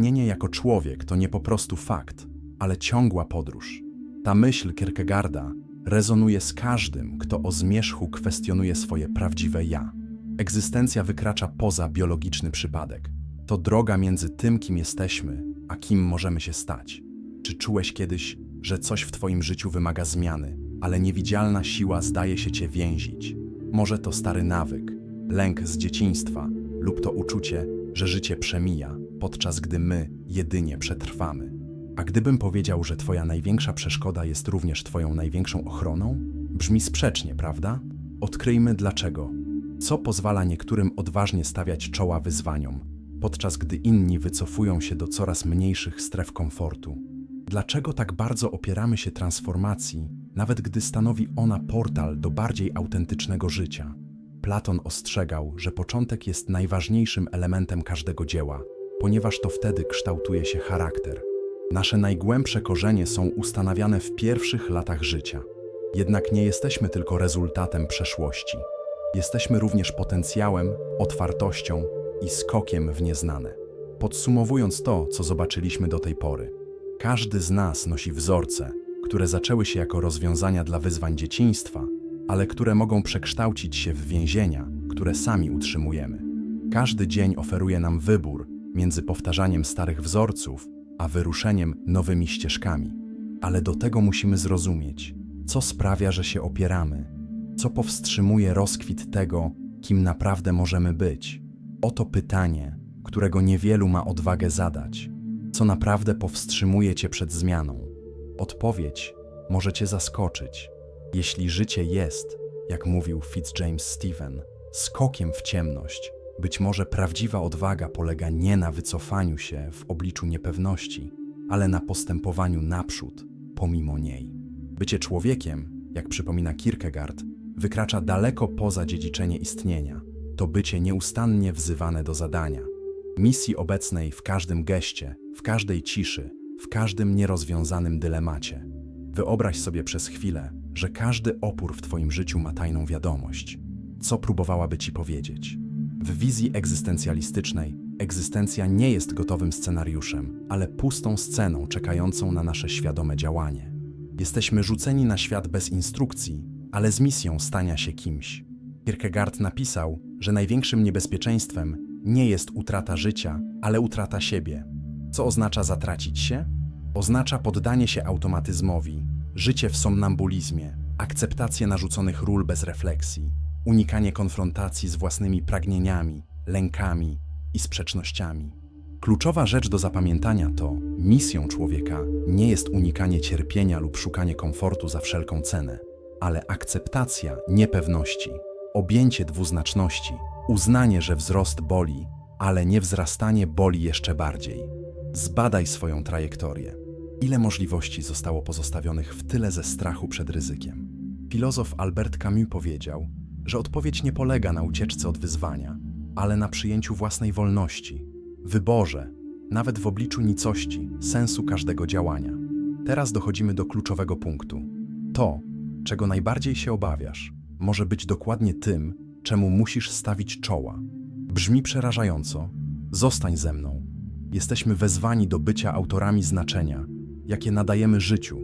istnienie jako człowiek to nie po prostu fakt, ale ciągła podróż. Ta myśl Kierkegaarda rezonuje z każdym, kto o zmierzchu kwestionuje swoje prawdziwe ja. Egzystencja wykracza poza biologiczny przypadek. To droga między tym, kim jesteśmy, a kim możemy się stać. Czy czułeś kiedyś, że coś w Twoim życiu wymaga zmiany, ale niewidzialna siła zdaje się Cię więzić? Może to stary nawyk, lęk z dzieciństwa lub to uczucie, że życie przemija, podczas gdy my jedynie przetrwamy. A gdybym powiedział, że Twoja największa przeszkoda jest również Twoją największą ochroną? Brzmi sprzecznie, prawda? Odkryjmy dlaczego. Co pozwala niektórym odważnie stawiać czoła wyzwaniom, podczas gdy inni wycofują się do coraz mniejszych stref komfortu? Dlaczego tak bardzo opieramy się transformacji, nawet gdy stanowi ona portal do bardziej autentycznego życia? Platon ostrzegał, że początek jest najważniejszym elementem każdego dzieła, ponieważ to wtedy kształtuje się charakter. Nasze najgłębsze korzenie są ustanawiane w pierwszych latach życia. Jednak nie jesteśmy tylko rezultatem przeszłości. Jesteśmy również potencjałem, otwartością i skokiem w nieznane. Podsumowując to, co zobaczyliśmy do tej pory, każdy z nas nosi wzorce, które zaczęły się jako rozwiązania dla wyzwań dzieciństwa, ale które mogą przekształcić się w więzienia, które sami utrzymujemy. Każdy dzień oferuje nam wybór między powtarzaniem starych wzorców a wyruszeniem nowymi ścieżkami. Ale do tego musimy zrozumieć, co sprawia, że się opieramy, co powstrzymuje rozkwit tego, kim naprawdę możemy być. Oto pytanie, którego niewielu ma odwagę zadać. Co naprawdę powstrzymuje cię przed zmianą? Odpowiedź może cię zaskoczyć. Jeśli życie jest, jak mówił Fitzjames Stephen, skokiem w ciemność, być może prawdziwa odwaga polega nie na wycofaniu się w obliczu niepewności, ale na postępowaniu naprzód, pomimo niej. Bycie człowiekiem, jak przypomina Kierkegaard, wykracza daleko poza dziedziczenie istnienia. To bycie nieustannie wzywane do zadania. Misji obecnej w każdym geście, w każdej ciszy, w każdym nierozwiązanym dylemacie. Wyobraź sobie przez chwilę, że każdy opór w Twoim życiu ma tajną wiadomość. Co próbowałaby Ci powiedzieć? W wizji egzystencjalistycznej egzystencja nie jest gotowym scenariuszem, ale pustą sceną czekającą na nasze świadome działanie. Jesteśmy rzuceni na świat bez instrukcji, ale z misją stania się kimś. Kierkegaard napisał, że największym niebezpieczeństwem nie jest utrata życia, ale utrata siebie. Co oznacza zatracić się? Oznacza poddanie się automatyzmowi, życie w somnambulizmie, akceptację narzuconych ról bez refleksji, unikanie konfrontacji z własnymi pragnieniami, lękami i sprzecznościami. Kluczowa rzecz do zapamiętania to misją człowieka nie jest unikanie cierpienia lub szukanie komfortu za wszelką cenę, ale akceptacja niepewności, objęcie dwuznaczności, uznanie, że wzrost boli, ale nie wzrastanie boli jeszcze bardziej. Zbadaj swoją trajektorię. Ile możliwości zostało pozostawionych w tyle ze strachu przed ryzykiem? Filozof Albert Camus powiedział, że odpowiedź nie polega na ucieczce od wyzwania, ale na przyjęciu własnej wolności, wyborze, nawet w obliczu nicości, sensu każdego działania. Teraz dochodzimy do kluczowego punktu. To, czego najbardziej się obawiasz, może być dokładnie tym, czemu musisz stawić czoła. Brzmi przerażająco. Zostań ze mną. Jesteśmy wezwani do bycia autorami znaczenia, jakie nadajemy życiu,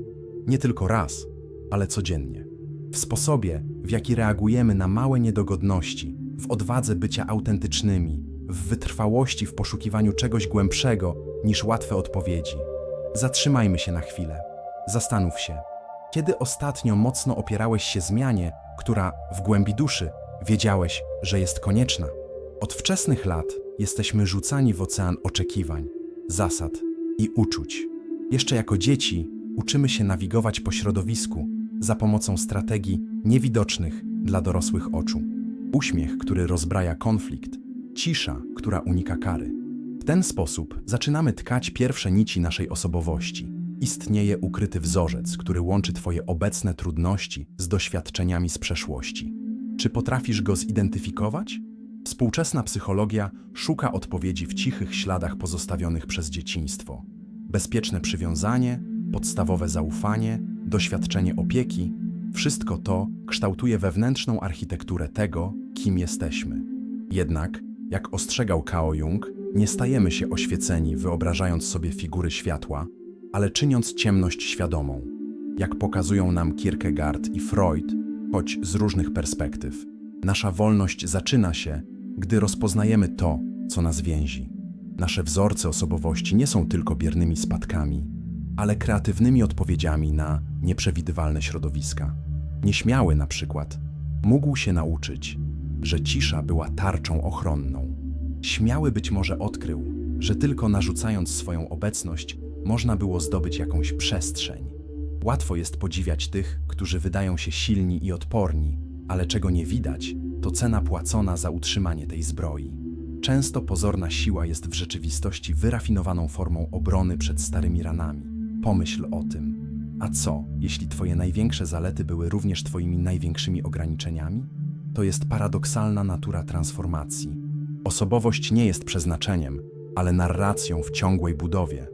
nie tylko raz, ale codziennie. W sposobie, w jaki reagujemy na małe niedogodności, w odwadze bycia autentycznymi, w wytrwałości w poszukiwaniu czegoś głębszego niż łatwe odpowiedzi. Zatrzymajmy się na chwilę. Zastanów się, kiedy ostatnio mocno opierałeś się zmianie, która w głębi duszy wiedziałeś, że jest konieczna? Od wczesnych lat jesteśmy rzucani w ocean oczekiwań, zasad i uczuć. Jeszcze jako dzieci uczymy się nawigować po środowisku za pomocą strategii niewidocznych dla dorosłych oczu. Uśmiech, który rozbraja konflikt, cisza, która unika kary. W ten sposób zaczynamy tkać pierwsze nici naszej osobowości. Istnieje ukryty wzorzec, który łączy Twoje obecne trudności z doświadczeniami z przeszłości. Czy potrafisz go zidentyfikować? Współczesna psychologia szuka odpowiedzi w cichych śladach pozostawionych przez dzieciństwo. Bezpieczne przywiązanie, podstawowe zaufanie, doświadczenie opieki wszystko to kształtuje wewnętrzną architekturę tego, kim jesteśmy. Jednak, jak ostrzegał Kao Jung, Nie stajemy się oświeceni, wyobrażając sobie figury światła, ale czyniąc ciemność świadomą, jak pokazują nam Kierkegaard i Freud, choć z różnych perspektyw. Nasza wolność zaczyna się, gdy rozpoznajemy to, co nas więzi. Nasze wzorce osobowości nie są tylko biernymi spadkami, ale kreatywnymi odpowiedziami na nieprzewidywalne środowiska. Nieśmiały na przykład mógł się nauczyć, że cisza była tarczą ochronną. Śmiały być może odkrył, że tylko narzucając swoją obecność można było zdobyć jakąś przestrzeń. Łatwo jest podziwiać tych, którzy wydają się silni i odporni, ale czego nie widać, to cena płacona za utrzymanie tej zbroi. Często pozorna siła jest w rzeczywistości wyrafinowaną formą obrony przed starymi ranami. Pomyśl o tym. A co, jeśli Twoje największe zalety były również Twoimi największymi ograniczeniami? To jest paradoksalna natura transformacji. Osobowość nie jest przeznaczeniem, ale narracją w ciągłej budowie.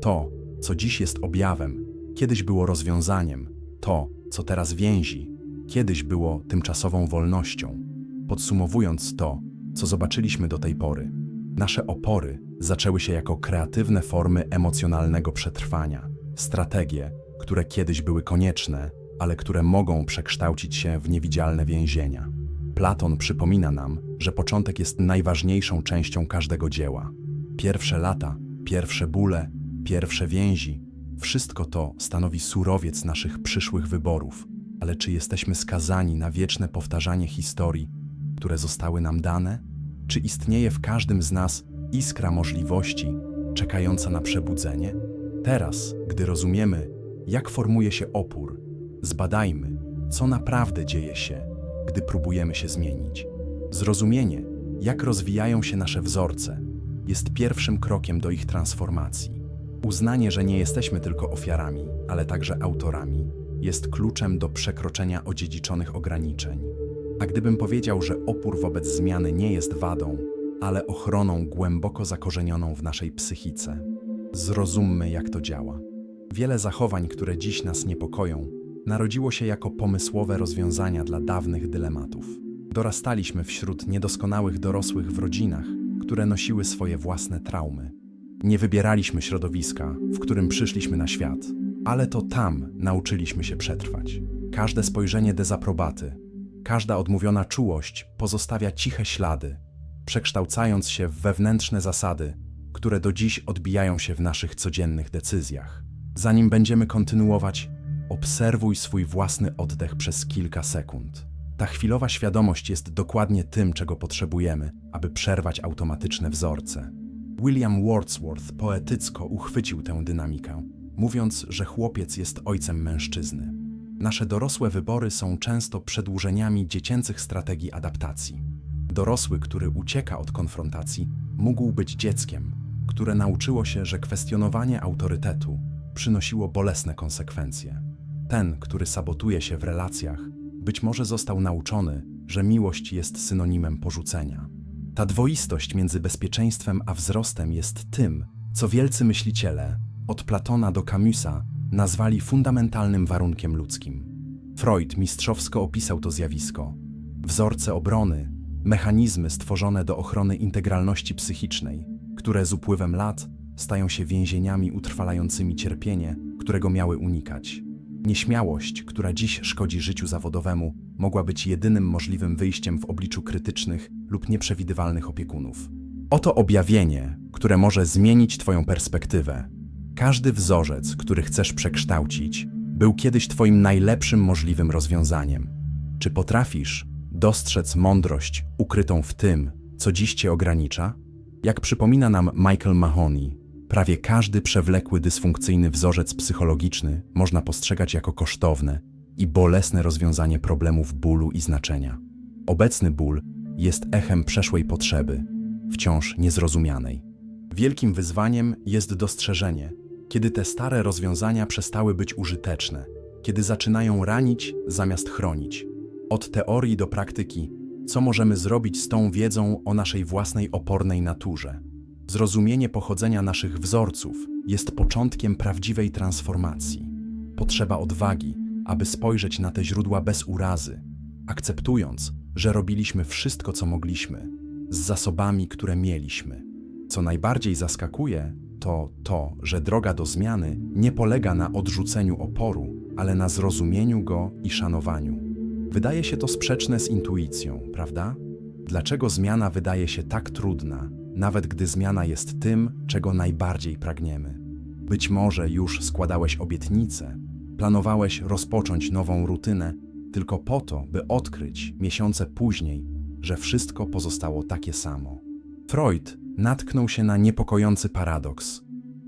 To, co dziś jest objawem, kiedyś było rozwiązaniem. To, co teraz więzi, kiedyś było tymczasową wolnością. Podsumowując to, co zobaczyliśmy do tej pory, nasze opory zaczęły się jako kreatywne formy emocjonalnego przetrwania, strategie, które kiedyś były konieczne, ale które mogą przekształcić się w niewidzialne więzienia. Platon przypomina nam, że początek jest najważniejszą częścią każdego dzieła. Pierwsze lata, pierwsze bóle, pierwsze więzi wszystko to stanowi surowiec naszych przyszłych wyborów. Ale czy jesteśmy skazani na wieczne powtarzanie historii, które zostały nam dane? Czy istnieje w każdym z nas iskra możliwości czekająca na przebudzenie? Teraz, gdy rozumiemy, jak formuje się opór, zbadajmy, co naprawdę dzieje się, gdy próbujemy się zmienić. Zrozumienie, jak rozwijają się nasze wzorce, jest pierwszym krokiem do ich transformacji. Uznanie, że nie jesteśmy tylko ofiarami, ale także autorami, jest kluczem do przekroczenia odziedziczonych ograniczeń. A gdybym powiedział, że opór wobec zmiany nie jest wadą, ale ochroną głęboko zakorzenioną w naszej psychice, zrozummy, jak to działa. Wiele zachowań, które dziś nas niepokoją, narodziło się jako pomysłowe rozwiązania dla dawnych dylematów. Dorastaliśmy wśród niedoskonałych dorosłych w rodzinach, które nosiły swoje własne traumy. Nie wybieraliśmy środowiska, w którym przyszliśmy na świat, ale to tam nauczyliśmy się przetrwać. Każde spojrzenie dezaprobaty, każda odmówiona czułość pozostawia ciche ślady, przekształcając się w wewnętrzne zasady, które do dziś odbijają się w naszych codziennych decyzjach. Zanim będziemy kontynuować, obserwuj swój własny oddech przez kilka sekund. Ta chwilowa świadomość jest dokładnie tym, czego potrzebujemy, aby przerwać automatyczne wzorce. William Wordsworth poetycko uchwycił tę dynamikę, mówiąc, że chłopiec jest ojcem mężczyzny. Nasze dorosłe wybory są często przedłużeniami dziecięcych strategii adaptacji. Dorosły, który ucieka od konfrontacji, mógł być dzieckiem, które nauczyło się, że kwestionowanie autorytetu przynosiło bolesne konsekwencje. Ten, który sabotuje się w relacjach, być może został nauczony, że miłość jest synonimem porzucenia. Ta dwoistość między bezpieczeństwem a wzrostem jest tym, co wielcy myśliciele, od Platona do Camusa, nazwali fundamentalnym warunkiem ludzkim. Freud mistrzowsko opisał to zjawisko. Wzorce obrony, mechanizmy stworzone do ochrony integralności psychicznej, które z upływem lat stają się więzieniami utrwalającymi cierpienie, którego miały unikać. Nieśmiałość, która dziś szkodzi życiu zawodowemu, mogła być jedynym możliwym wyjściem w obliczu krytycznych lub nieprzewidywalnych opiekunów. Oto objawienie, które może zmienić Twoją perspektywę. Każdy wzorzec, który chcesz przekształcić, był kiedyś Twoim najlepszym możliwym rozwiązaniem. Czy potrafisz dostrzec mądrość ukrytą w tym, co dziś Cię ogranicza? Jak przypomina nam Michael Mahoney, prawie każdy przewlekły dysfunkcyjny wzorzec psychologiczny można postrzegać jako kosztowne i bolesne rozwiązanie problemów bólu i znaczenia. Obecny ból jest echem przeszłej potrzeby, wciąż niezrozumianej. Wielkim wyzwaniem jest dostrzeżenie, kiedy te stare rozwiązania przestały być użyteczne, kiedy zaczynają ranić zamiast chronić. Od teorii do praktyki, co możemy zrobić z tą wiedzą o naszej własnej opornej naturze. Zrozumienie pochodzenia naszych wzorców jest początkiem prawdziwej transformacji. Potrzeba odwagi, aby spojrzeć na te źródła bez urazy, akceptując, że robiliśmy wszystko, co mogliśmy, z zasobami, które mieliśmy. Co najbardziej zaskakuje, to to, że droga do zmiany nie polega na odrzuceniu oporu, ale na zrozumieniu go i szanowaniu. Wydaje się to sprzeczne z intuicją, prawda? Dlaczego zmiana wydaje się tak trudna, nawet gdy zmiana jest tym, czego najbardziej pragniemy? Być może już składałeś obietnice, planowałeś rozpocząć nową rutynę, tylko po to, by odkryć miesiące później, że wszystko pozostało takie samo. Freud natknął się na niepokojący paradoks.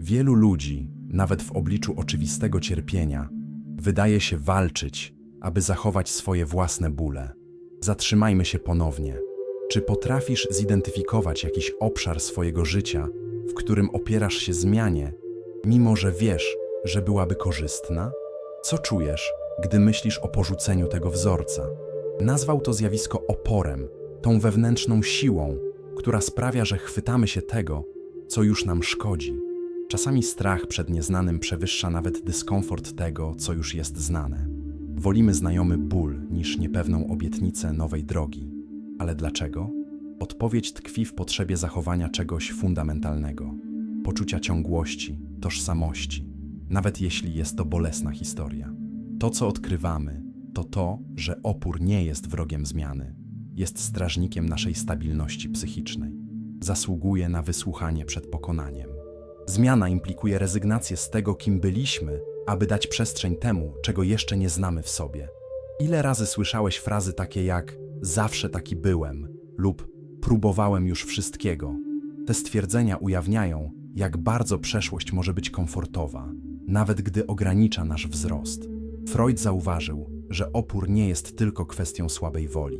Wielu ludzi, nawet w obliczu oczywistego cierpienia, wydaje się walczyć, aby zachować swoje własne bóle. Zatrzymajmy się ponownie. Czy potrafisz zidentyfikować jakiś obszar swojego życia, w którym opierasz się zmianie, mimo że wiesz, że byłaby korzystna? Co czujesz, gdy myślisz o porzuceniu tego wzorca? Nazwał to zjawisko oporem, tą wewnętrzną siłą, która sprawia, że chwytamy się tego, co już nam szkodzi. Czasami strach przed nieznanym przewyższa nawet dyskomfort tego, co już jest znane. Wolimy znajomy ból niż niepewną obietnicę nowej drogi. Ale dlaczego? Odpowiedź tkwi w potrzebie zachowania czegoś fundamentalnego poczucia ciągłości, tożsamości, nawet jeśli jest to bolesna historia. To, co odkrywamy, to to, że opór nie jest wrogiem zmiany, jest strażnikiem naszej stabilności psychicznej. Zasługuje na wysłuchanie przed pokonaniem. Zmiana implikuje rezygnację z tego, kim byliśmy, aby dać przestrzeń temu, czego jeszcze nie znamy w sobie. Ile razy słyszałeś frazy takie jak zawsze taki byłem lub próbowałem już wszystkiego? Te stwierdzenia ujawniają, jak bardzo przeszłość może być komfortowa, nawet gdy ogranicza nasz wzrost. Freud zauważył, że opór nie jest tylko kwestią słabej woli.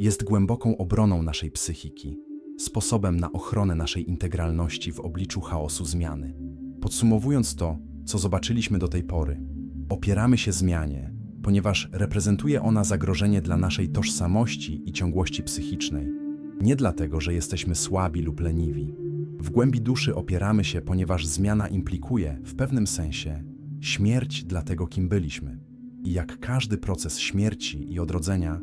Jest głęboką obroną naszej psychiki, sposobem na ochronę naszej integralności w obliczu chaosu zmiany. Podsumowując to, co zobaczyliśmy do tej pory, opieramy się zmianie, ponieważ reprezentuje ona zagrożenie dla naszej tożsamości i ciągłości psychicznej. Nie dlatego, że jesteśmy słabi lub leniwi. W głębi duszy opieramy się, ponieważ zmiana implikuje, w pewnym sensie, śmierć dla tego, kim byliśmy. I jak każdy proces śmierci i odrodzenia,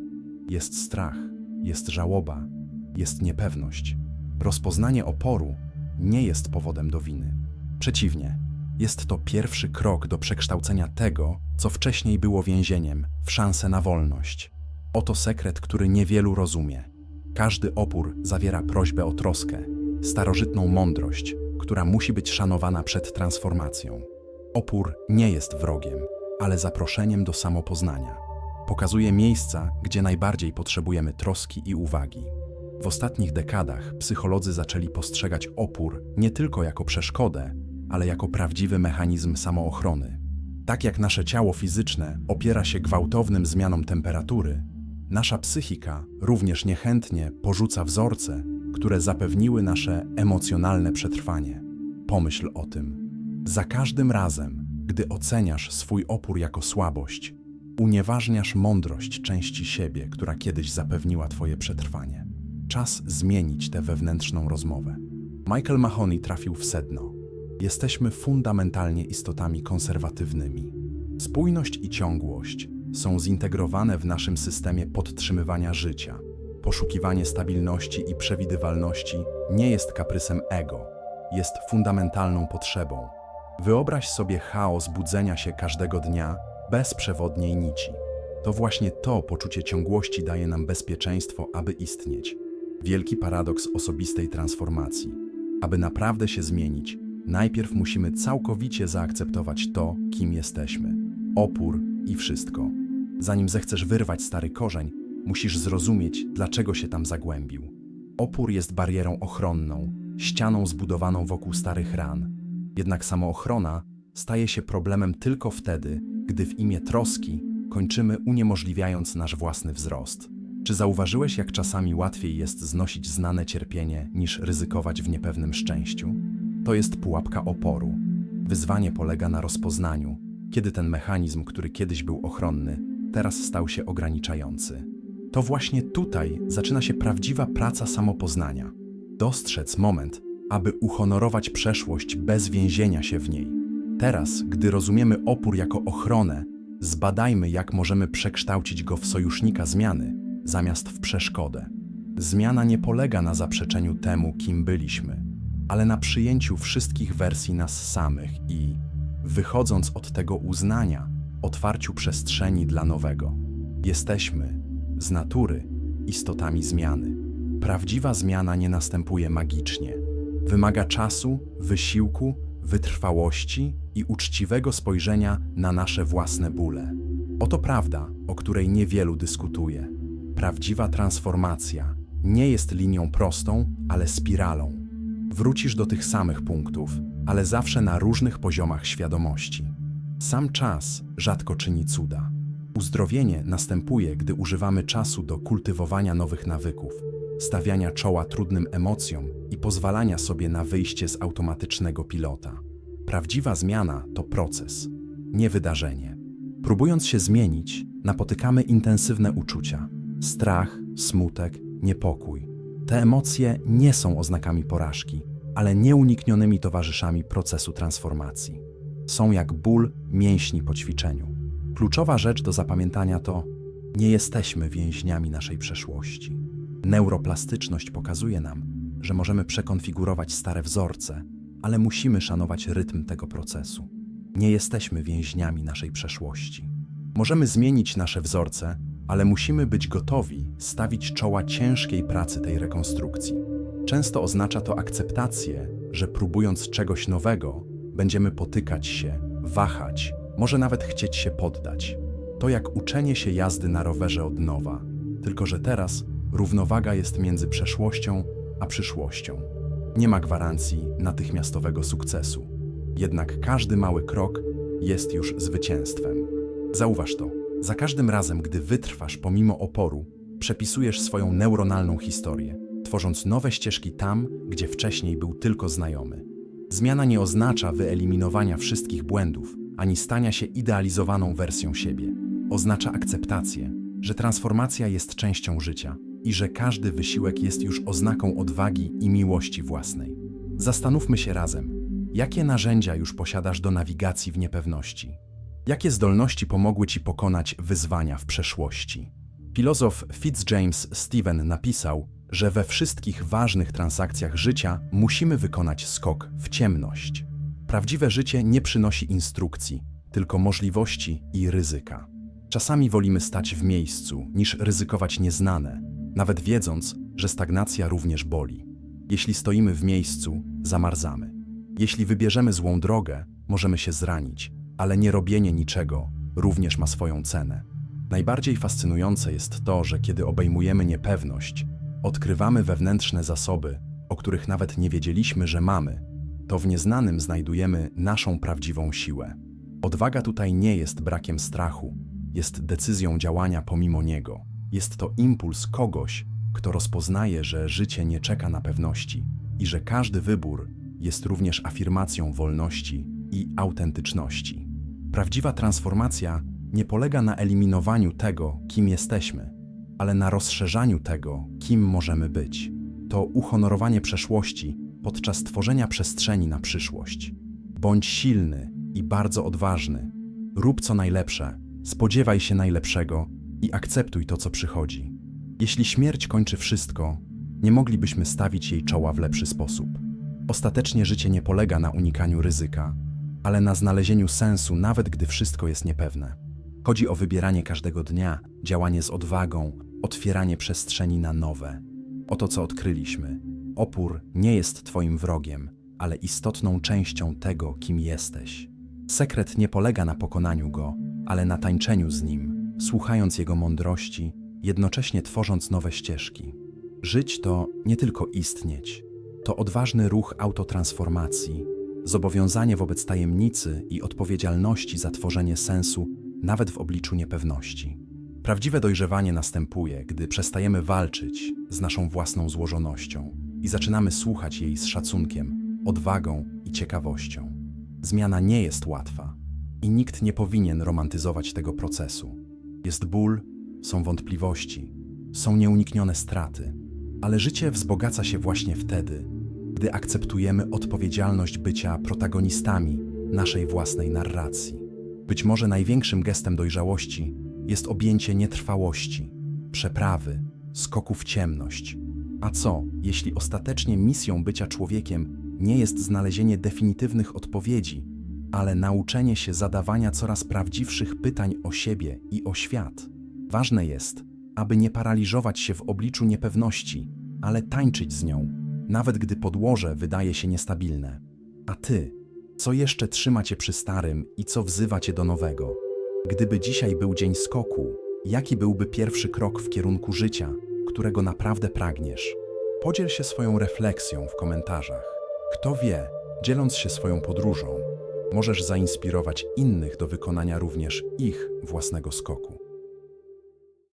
jest strach, jest żałoba, jest niepewność. Rozpoznanie oporu nie jest powodem do winy. Przeciwnie, jest to pierwszy krok do przekształcenia tego, co wcześniej było więzieniem, w szansę na wolność. Oto sekret, który niewielu rozumie. Każdy opór zawiera prośbę o troskę, starożytną mądrość, która musi być szanowana przed transformacją. Opór nie jest wrogiem, ale zaproszeniem do samopoznania. Pokazuje miejsca, gdzie najbardziej potrzebujemy troski i uwagi. W ostatnich dekadach psycholodzy zaczęli postrzegać opór nie tylko jako przeszkodę, ale jako prawdziwy mechanizm samoochrony. Tak jak nasze ciało fizyczne opiera się gwałtownym zmianom temperatury, nasza psychika również niechętnie porzuca wzorce, które zapewniły nasze emocjonalne przetrwanie. Pomyśl o tym. Za każdym razem, gdy oceniasz swój opór jako słabość, unieważniasz mądrość części siebie, która kiedyś zapewniła Twoje przetrwanie. Czas zmienić tę wewnętrzną rozmowę. Michael Mahoney trafił w sedno. Jesteśmy fundamentalnie istotami konserwatywnymi. Spójność i ciągłość są zintegrowane w naszym systemie podtrzymywania życia. Poszukiwanie stabilności i przewidywalności nie jest kaprysem ego, jest fundamentalną potrzebą. Wyobraź sobie chaos budzenia się każdego dnia bez przewodniej nici. To właśnie to poczucie ciągłości daje nam bezpieczeństwo, aby istnieć. Wielki paradoks osobistej transformacji. Aby naprawdę się zmienić, najpierw musimy całkowicie zaakceptować to, kim jesteśmy. Opór i wszystko. Zanim zechcesz wyrwać stary korzeń, musisz zrozumieć, dlaczego się tam zagłębił. Opór jest barierą ochronną, ścianą zbudowaną wokół starych ran. Jednak samoochrona staje się problemem tylko wtedy, gdy w imię troski kończymy uniemożliwiając nasz własny wzrost. Czy zauważyłeś, jak czasami łatwiej jest znosić znane cierpienie niż ryzykować w niepewnym szczęściu? To jest pułapka oporu. Wyzwanie polega na rozpoznaniu, kiedy ten mechanizm, który kiedyś był ochronny, teraz stał się ograniczający. To właśnie tutaj zaczyna się prawdziwa praca samopoznania. Dostrzec moment, aby uhonorować przeszłość bez więzienia się w niej. Teraz, gdy rozumiemy opór jako ochronę, zbadajmy, jak możemy przekształcić go w sojusznika zmiany, zamiast w przeszkodę. Zmiana nie polega na zaprzeczeniu temu, kim byliśmy. ale na przyjęciu wszystkich wersji nas samych i, wychodząc od tego uznania, otwarciu przestrzeni dla nowego. Jesteśmy, z natury, istotami zmiany. Prawdziwa zmiana nie następuje magicznie. Wymaga czasu, wysiłku, wytrwałości i uczciwego spojrzenia na nasze własne bóle. Oto prawda, o której niewielu dyskutuje. Prawdziwa transformacja nie jest linią prostą, ale spiralą. Wrócisz do tych samych punktów, ale zawsze na różnych poziomach świadomości. Sam czas rzadko czyni cuda. Uzdrowienie następuje, gdy używamy czasu do kultywowania nowych nawyków, stawiania czoła trudnym emocjom i pozwalania sobie na wyjście z automatycznego pilota. Prawdziwa zmiana to proces, nie wydarzenie. Próbując się zmienić, napotykamy intensywne uczucia: strach, smutek, niepokój. Te emocje nie są oznakami porażki, ale nieuniknionymi towarzyszami procesu transformacji. Są jak ból mięśni po ćwiczeniu. Kluczowa rzecz do zapamiętania to: nie jesteśmy więźniami naszej przeszłości. Neuroplastyczność pokazuje nam, że możemy przekonfigurować stare wzorce, ale musimy szanować rytm tego procesu. Nie jesteśmy więźniami naszej przeszłości. Możemy zmienić nasze wzorce, ale musimy być gotowi stawić czoła ciężkiej pracy tej rekonstrukcji. Często oznacza to akceptację, że próbując czegoś nowego, będziemy potykać się, wahać, może nawet chcieć się poddać. To jak uczenie się jazdy na rowerze od nowa, tylko że teraz równowaga jest między przeszłością a przyszłością. Nie ma gwarancji natychmiastowego sukcesu, jednak każdy mały krok jest już zwycięstwem. Zauważ to. Za każdym razem, gdy wytrwasz pomimo oporu, przepisujesz swoją neuronalną historię, tworząc nowe ścieżki tam, gdzie wcześniej był tylko znajomy. Zmiana nie oznacza wyeliminowania wszystkich błędów, ani stania się idealizowaną wersją siebie. Oznacza akceptację, że transformacja jest częścią życia i że każdy wysiłek jest już oznaką odwagi i miłości własnej. Zastanówmy się razem, jakie narzędzia już posiadasz do nawigacji w niepewności. Jakie zdolności pomogły ci pokonać wyzwania w przeszłości? Filozof Fitzjames Stephen napisał, że we wszystkich ważnych transakcjach życia musimy wykonać skok w ciemność. Prawdziwe życie nie przynosi instrukcji, tylko możliwości i ryzyka. Czasami wolimy stać w miejscu, niż ryzykować nieznane, nawet wiedząc, że stagnacja również boli. Jeśli stoimy w miejscu, zamarzamy. Jeśli wybierzemy złą drogę, możemy się zranić, ale nie robienie niczego również ma swoją cenę. Najbardziej fascynujące jest to, że kiedy obejmujemy niepewność, odkrywamy wewnętrzne zasoby, o których nawet nie wiedzieliśmy, że mamy. To w nieznanym znajdujemy naszą prawdziwą siłę. Odwaga tutaj nie jest brakiem strachu, jest decyzją działania pomimo niego. Jest to impuls kogoś, kto rozpoznaje, że życie nie czeka na pewności i że każdy wybór jest również afirmacją wolności i autentyczności. Prawdziwa transformacja nie polega na eliminowaniu tego, kim jesteśmy, ale na rozszerzaniu tego, kim możemy być. To uhonorowanie przeszłości podczas tworzenia przestrzeni na przyszłość. Bądź silny i bardzo odważny. Rób co najlepsze, spodziewaj się najlepszego i akceptuj to, co przychodzi. Jeśli śmierć kończy wszystko, nie moglibyśmy stawić jej czoła w lepszy sposób. Ostatecznie życie nie polega na unikaniu ryzyka, ale na znalezieniu sensu, nawet gdy wszystko jest niepewne. Chodzi o wybieranie każdego dnia, działanie z odwagą, otwieranie przestrzeni na nowe. Oto co odkryliśmy. Opór nie jest Twoim wrogiem, ale istotną częścią tego, kim jesteś. Sekret nie polega na pokonaniu go, ale na tańczeniu z nim, słuchając jego mądrości, jednocześnie tworząc nowe ścieżki. Żyć to nie tylko istnieć, to odważny ruch autotransformacji, zobowiązanie wobec tajemnicy i odpowiedzialności za tworzenie sensu nawet w obliczu niepewności. Prawdziwe dojrzewanie następuje, gdy przestajemy walczyć z naszą własną złożonością i zaczynamy słuchać jej z szacunkiem, odwagą i ciekawością. Zmiana nie jest łatwa i nikt nie powinien romantyzować tego procesu. Jest ból, są wątpliwości, są nieuniknione straty, ale życie wzbogaca się właśnie wtedy, gdy akceptujemy odpowiedzialność bycia protagonistami naszej własnej narracji. Być może największym gestem dojrzałości jest objęcie nietrwałości, przeprawy, skoku w ciemność. A co, jeśli ostatecznie misją bycia człowiekiem nie jest znalezienie definitywnych odpowiedzi, ale nauczenie się zadawania coraz prawdziwszych pytań o siebie i o świat. Ważne jest, aby nie paraliżować się w obliczu niepewności, ale tańczyć z nią, nawet gdy podłoże wydaje się niestabilne. A ty, co jeszcze trzyma cię przy starym i co wzywa cię do nowego? Gdyby dzisiaj był dzień skoku, jaki byłby pierwszy krok w kierunku życia, którego naprawdę pragniesz? Podziel się swoją refleksją w komentarzach. Kto wie, dzieląc się swoją podróżą, możesz zainspirować innych do wykonania również ich własnego skoku.